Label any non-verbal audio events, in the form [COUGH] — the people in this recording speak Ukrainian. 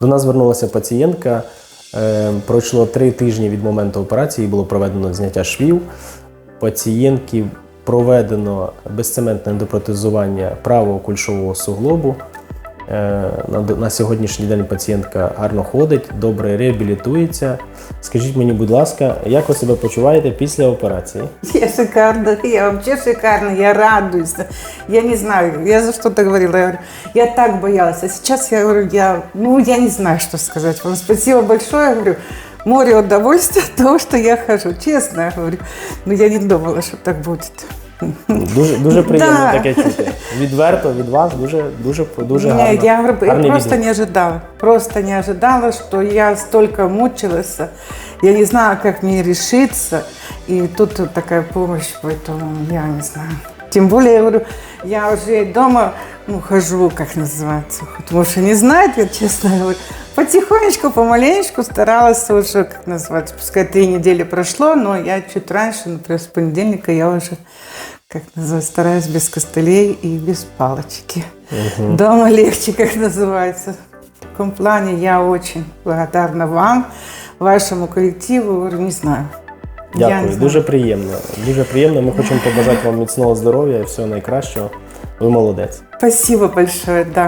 До нас звернулася пацієнтка. Е, Пройшло три тижні від моменту операції, було проведено зняття швів. Пацієнтки проведено безцементне допротезування правого кульшового суглобу. Е, На, сьогоднішній день пацієнтка гарно ходить, добре реабілітується. Скажіть мені, будь ласка, як ви себе почуваєте після операції? Я шикарно, [LAUGHS] я вообще шикарно, я радуюсь. Я не знаю, я за что-то говорила, я, я так боялась. А сейчас я говорю, я, ну, я не знаю, что сказать вам. Спасибо большое, я говорю, море удовольствия от того, что я хожу. Честно, я говорю, но я не думала, что так будет. Дуже, дуже приємно Да. таке чути. Відверто від вас, дуже, дуже, дуже Не, гарно. я, говорю, я гарний просто відгук. не ожидала. Просто не ожидала, что я столько мучилась. Я не знала, как мне решиться. И тут вот такая помощь, поэтому я не знаю. Тем более, я говорю, я уже дома ну, хожу, как называется. Потому что не знает, я честно говорю. Потихонечку, помаленечку старалась уже, как называется, пускай три недели прошло, но я чуть раньше, например, с понедельника я уже, как называется, стараюсь без костылей и без палочки. Дома легче, как называется. В таком плане я очень благодарна вам, вашему коллективу, говорю, не знаю. Я не Дякую, знаю. дуже приємно. Дуже приємно. Ми хочемо побажати вам міцного здоров'я і всього найкращого. Ви молодець. Спасибо большое, да.